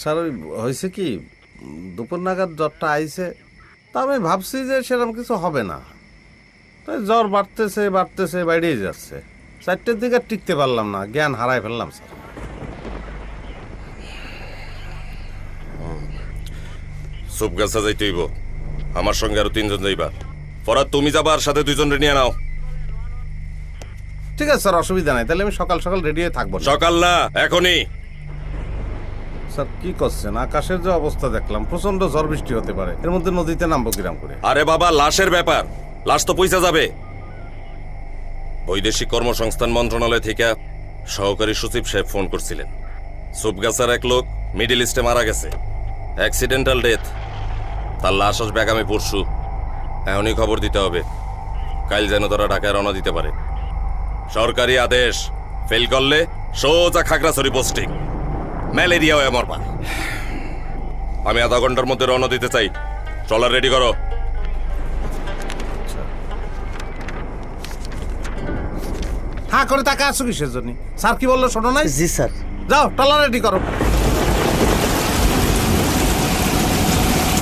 Sir ওই হয়েছে কি দুপুর নাগাদ জ্বরটা আইছে তা আমি ভাবছি যে সেরকম কিছু হবে না। তাই জ্বর বাড়তেছে বাড়তেছে বাইরেই যাচ্ছে। চারটের দিকে টিকতে পারলাম না জ্ঞান হারাই ফেললাম স্যার। সুপ গাছা যাইতে হইব। আমার সঙ্গে আরও তিনজন যাইবা। ফরাদ তুমি যাবা আর সাথে দুইজন নিয়ে নাও ঠিক আছে স্যার অসুবিধা নাই। তাহলে আমি সকাল সকাল রেডি হয়ে থাকব। সকাল না এখনই। স্যার, কি করছেন? আকাশের যে অবস্থা দেখলাম প্রচণ্ড ঝড় বৃষ্টি হতে পারে। এর মধ্যে নদীতে নামবো কিরাম করে আরে বাবা, লাশের ব্যাপার। লাশ তো পয়সা যাবে। বৈদেশিক কর্মসংস্থান মন্ত্রণালয় থেকে সহকারী সচিব সাহেব ফোন করছিলেন। সুপগাছার এক লোক মিডিল ইস্টে মারা গেছে। Accidental death. তার লাশ আসবে আগামী পরশু। এখনই খবর দিতে হবে। কাল যেন তারা ঢাকায় রওনা দিতে পারে। সরকারি আদেশ, ফেল করলে সোজা খাগড়াছড়ি পোস্টিং ম্যালেরিয়া হয়ে মরবা। আমি আধা ঘণ্টার মধ্যে রওনা দিতে চাই। ট্রলার রেডি করো। হ্যাঁ করে তাকে আসো কিসের জন্য? স্যার কি বলল শোনো নাই? জি স্যার। যাও ট্রলার রেডি করো।